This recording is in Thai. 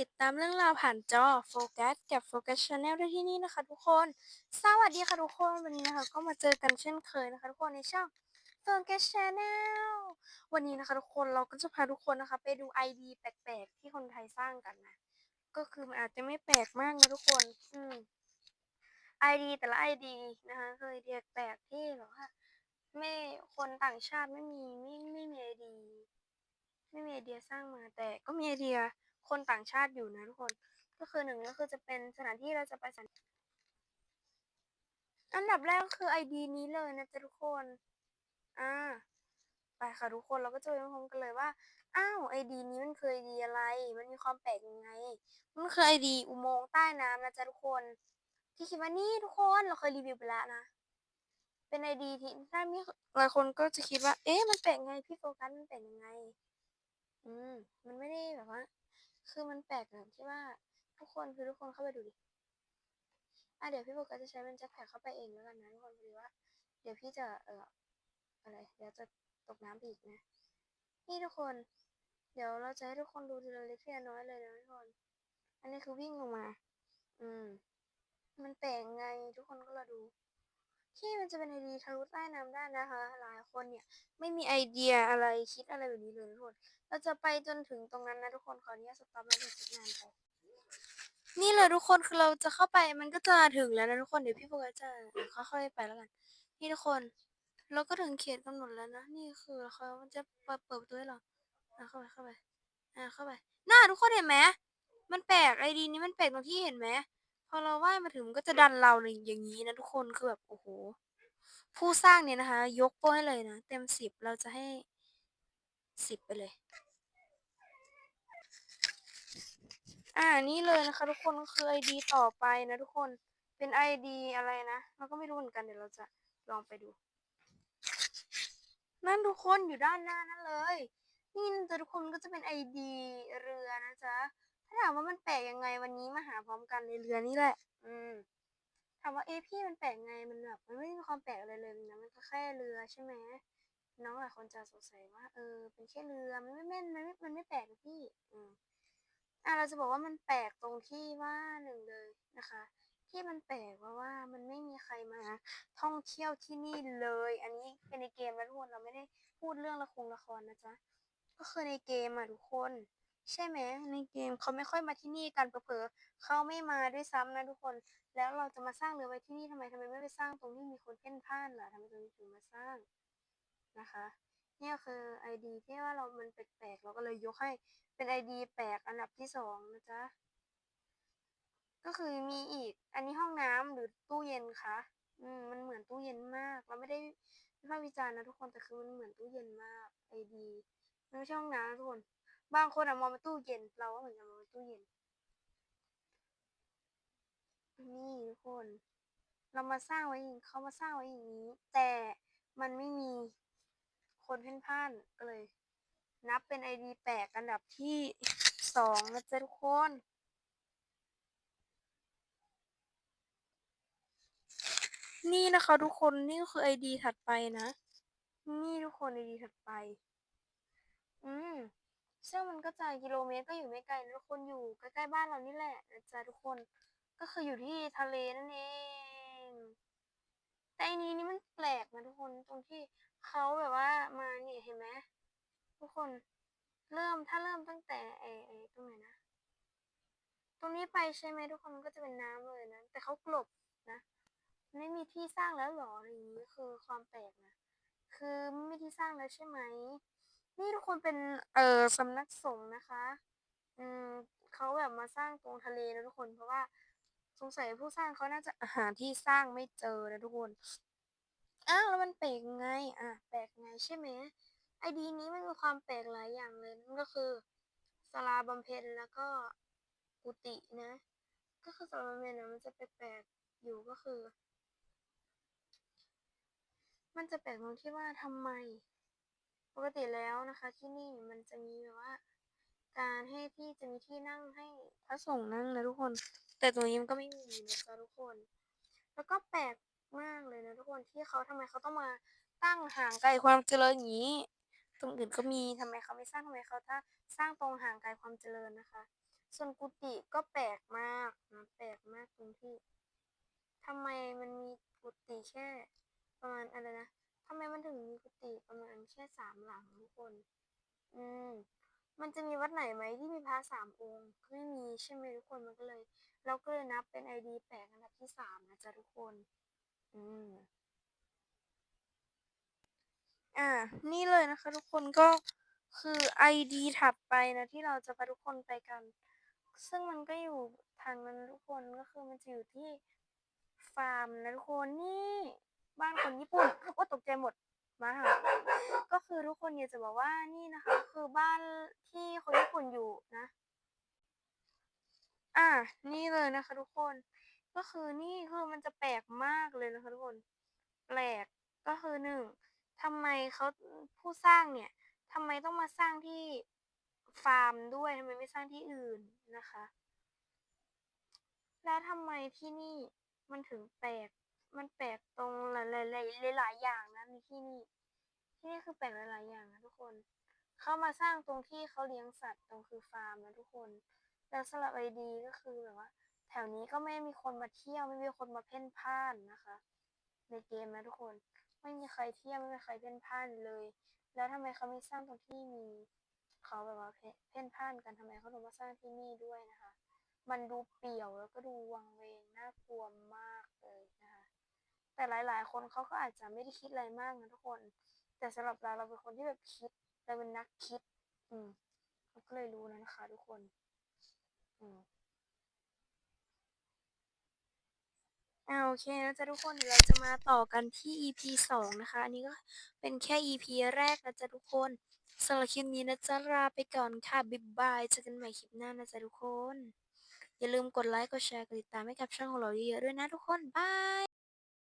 ติดตามเรื่องราวผ่านจอโฟกัสกับโฟกัสชาแนลได้ที่นี่นะคะ ทุกคน สวัสดีค่ะทุกคนวันนี้นะคะ ก็มาเจอกันเช่นเคยนะคะ ทุกคนในช่องโฟกัสชาแนลวันนี้นะคะ ทุกคนเราก็จะพาทุกคนนะคะ ไปดู ID แปลกๆที่คนไทยสร้างกันนะก็คือมันอาจจะไม่แปลกมากนะทุกคน อืม ID แต่ละ ID นะคะเคยเดียแปลกที่แบบว่าไม่คนต่างชาติไม่มีไม่ไม่มีไอดีไม่มีไอเดียสร้างมาแต่ก็มีไอเดีย คนต่างชาติอยู่นะทุกคน ก็คือหนึ่งก็คือจะเป็นสถานที่เราจะไปสันอันดับแรกก็คือไอดีนี้เลยนะจ๊ะทุกคน อ่า ไปค่ะทุกคนเราก็จะไปพร้อมกันเลยว่า อ้าวไอดีนี้มันคือไอดีอะไร มันมีความแปลกยังไง มันคือไอดีอุโมงค์ใต้น้ำนะจ๊ะทุกคน ที่คิดว่านี่ทุกคนเราเคยรีวิวไปแล้วนะ เป็นไอดีที่ถ้ามีหลายคนก็จะคิดว่า เอ๊ะ มันแปลกไง พี่โฟกัสมันแปลกยังไง อืม มันไม่ได้แบบว่า คือมันแปลกแบบที่ว่าทุกคนคือทุกคนเข้าไปดูดิอะเดี๋ยวพี่โฟกัสจะใช้มันแจ็คแพ็คเข้าไปเองแล้วกันนะทุกคนพอดีว่า เดี๋ยวพี่จะเอ่ออะไรเดี๋ยวจะตกน้ำอีกนะ นี่ทุกคน เดี๋ยวเราจะให้ทุกคนดูทีละเล็กทีละน้อยเลยนะทุกคน อันนี้คือวิ่งลงมา อืม มันแปลกไงทุกคนก็รอดู ที่มันจะเป็นไอเดียทะลุใต้น้ำได้นะคะ หลายคนเนี่ยไม่มีไอเดียอะไรคิดอะไรแบบนี้เลยทุกคนเราจะไปจนถึงตรงนั้นนะทุกคนขออนุญาตสต็อปแล้วจะคิดนานไปนี่เลยทุกคนคือเราจะเข้าไปมันก็จะถึงแล้วนะทุกคนเดี๋ยวพี่โฟกัสจะค่อยๆไปแล้วกัน นี่ทุกคนเราก็ถึงเขตกำหนดแล้วนะนี่คือเขาจะเปิดเปิดประตูให้เราอะเข้าไปเข้าไปอะเข้าไปน่าทุกคนเห็นไหมมันแปลกไอดีนี้มันแปลกตรงที่เห็นไหม พอเราว่ายมาถึงมันก็จะดันเราเลยอย่างนี้นะทุกคนคือแบบโอ้โห ผู้สร้างเนี่ยนะคะ ยกโป้ให้เลยนะ เต็มสิบเราจะให้สิบไปเลย อ่านี่เลยนะคะ ทุกคนคือ ID ต่อไปนะทุกคนเป็น ID อะไรนะเราก็ไม่รู้เหมือนกันเดี๋ยวเราจะลองไปดู นั่นทุกคนอยู่ด้านหน้านั่นเลย นี่นะจะทุกคนก็จะเป็น ID เรือนะจ๊ะ ถามว่ามันแปลกยังไงวันนี้มาหาพร้อมกันในเรือนี่แหละ อืมถามว่าเอพี่มันแปลกไงมันแบบมันไม่มีความแปลกอะไรเลยนะมันก็แค่เรือใช่ไหมน้องหลายคนจะสงสัยว่า เออ เป็นแค่เรือมันไม่แม่นมันไม่มันไม่แปลกนะพี่ อืมอะเราจะบอกว่ามันแปลกตรงที่ว่าหนึ่งเลยนะคะ ที่มันแปลกเพราะว่ามันไม่มีใครมา ท่องเที่ยวที่นี่เลย อันนี้เป็นในเกมนะทุกคนเราไม่ได้พูดเรื่องละครละครนะจ๊ะก็คือในเกมอะทุกคน ใช่ไหมในเกมเขาไม่ค่อยมาที่นี่กันเผลอๆเขาไม่มาด้วยซ้ำนะทุกคน แล้วเราจะมาสร้างเรือไว้ที่นี่ทำไมทำไมไม่ไปสร้างตรงที่มีคนเพ่นพ่านล่ะทำไมถึงถึงมาสร้างนะคะ เนี่ยคือไอดีที่ว่าเรามันแปลกๆเราก็เลยยกให้เป็นไอดีแปลกอันดับที่สองนะจ๊ะก็คือมีอีก อันนี้ห้องน้ำหรือตู้เย็นคะอืมมันเหมือนตู้เย็นมาก เราไม่ได้วิพากษ์วิจารณ์นะทุกคนแต่คือมันเหมือนตู้เย็นมากไอดีไม่ใช่ห้องน้ำทุกคน บางคนอะมองเป็นตู้เย็น เราก็เหมือนกันมองเป็นตู้เย็น นี่ทุกคน เรามาสร้างไว้อย่างเขามาสร้างไว้อย่างนี้ แต่มันไม่มีคนเพ่นพ่านก็เลย นับเป็นไอดีแปลกอันดับที่สองนะจ๊ะทุกคนนี่นะคะทุกคนนี่ก็คือไอดีถัดไปนะ นี่ทุกคนไอดีถัดไป อืม ซึ่งมันก็จะกิโลเมตรก็อยู่ไม่ไกลนะทุกคนอยู่ใกล้ๆบ้านเรานี่แหละนะจ๊ะทุกคน ก็คืออยู่ที่ทะเลนั่นเอง แต่อันนี้นี่มันแปลกนะทุกคนตรงที่เขาแบบว่ามาเนี่ยเห็นไหมทุกคนเริ่มถ้าเริ่มตั้งแต่ไอ้ไอ้ตรงไหนนะ ตรงนี้ไปใช่ไหมทุกคนมันก็จะเป็นน้ำเลยนะแต่เขากลบนะไม่มีที่สร้างแล้วหรออะไรอย่างนี้คือความแปลกนะคือไม่มีที่สร้างแล้วใช่ไหม นี่ทุกคนเป็นเอ่อสำนักสงฆ์นะคะ อืมเขาแบบมาสร้างตรงทะเลนะทุกคน เพราะว่าสงสัยผู้สร้างเขาน่าจะหาที่สร้างไม่เจอนะทุกคนอ้าวแล้วมันแปลกไง อะแปลกไงใช่ไหมไอดีนี้มันมีความแปลกหลายอย่างเลยนั่นก็คือสลาบำเพ็ญแล้วก็กุฏินะ ก็คือสลาบำเพ็ญนะมันจะแปลกๆอยู่ก็คือ มันจะแปลกตรงที่ว่าทำไม ปกติแล้วนะคะที่นี่มันจะมีแบบว่า การให้ที่จะมีที่นั่งให้พระสงฆ์นั่งนะทุกคน แต่ตรงนี้มันก็ไม่มีนะจ๊ะทุกคน แล้วก็แปลกมากเลยนะทุกคนที่เขาทำไมเขาต้องมาตั้งห่างไกลความเจริญอย่างนี้ ตรงอื่นก็มีทำไมเขาไม่สร้างทำไมเขาถ้าสร้างตรงห่างไกลความเจริญนะคะ ส่วนกุฏิก็แปลกมากนะแปลกมากตรงที่ทำไมมันมีกุฏิแค่ ประมาณอะไรนะ ทำไมมันถึงมีกุฏิประมาณแค่สามหลังทุกคน อืม มันจะมีวัดไหนไหมที่มีพระสามองค์ไม่มีใช่ไหมทุกคนมันก็เลย เราก็เลยนับเป็นไอดีแปลกอันดับที่สามนะจ๊ะทุกคน อืม อ่า นี่เลยนะคะ ทุกคนก็คือ ID ถัดไปนะที่เราจะพาทุกคนไปกัน ซึ่งมันก็อยู่ทางนั้นทุกคนก็คือมันจะอยู่ที่ฟาร์มนะทุกคนนี่ บ้านคนญี่ปุ่นโอ้ตกใจหมดมาหาก็คือทุกคนอยากจะบอกว่านี่นะคะ คือบ้านที่คนญี่ปุ่นอยู่นะ อ่า นี่เลยนะคะ ทุกคน ก็คือนี่คือมันจะแปลกมากเลยนะคะ ทุกคน แปลกก็คือหนึ่งทำไมเขาผู้สร้างเนี่ยทำไมต้องมาสร้างที่ฟาร์มด้วยทำไมไม่สร้างที่อื่นนะคะ แล้วทำไมที่นี่มันถึงแปลก มันแปลกตรงหลายๆหลายๆอย่างนะในที่นี่ ที่นี่คือแปลกหลายๆอย่างนะทุกคน เขามาสร้างตรงที่เขาเลี้ยงสัตว์ตรงคือฟาร์มนะทุกคนแต่สำหรับไอดีก็คือแบบว่า แถวนี้ก็ไม่มีคนมาเที่ยวไม่มีคนมาเพ่นพ่านนะคะ ในเกมนะทุกคน ไม่มีใครเที่ยวไม่มีใครเพ่นพ่านเลย แล้วทำไมเขาไม่สร้างตรงที่มีเขาแบบว่าเพ่นพ่านกันทำไมเขาถึงมาสร้างที่นี่ด้วยนะคะ มันดูเปี่ยวแล้วก็ดูวังเวงน่ากลัวมาก แต่หลาย ๆ คนเขาก็อาจจะไม่ได้คิดอะไรมากนะทุกคน แต่สำหรับเราเราเป็นคนที่แบบคิดเราเป็นนักคิด อืมเราก็เลยรู้นะนะคะ ทุกคน อืมอ่าโอเคนะจ๊ะทุกคนเดี๋ยวเราจะมาต่อกันที่ EP สองนะคะ อันนี้ก็เป็นแค่ EP แรกนะจ๊ะทุกคนสำหรับคลิปนี้นะจ๊ะลาไปก่อนค่ะบ๊ายบายเจอกันใหม่คลิปหน้านะจ๊ะทุกคน อย่าลืมกดไลค์กดแชร์กดติดตามให้กับช่องของเราเยอะๆด้วยนะทุกคนบาย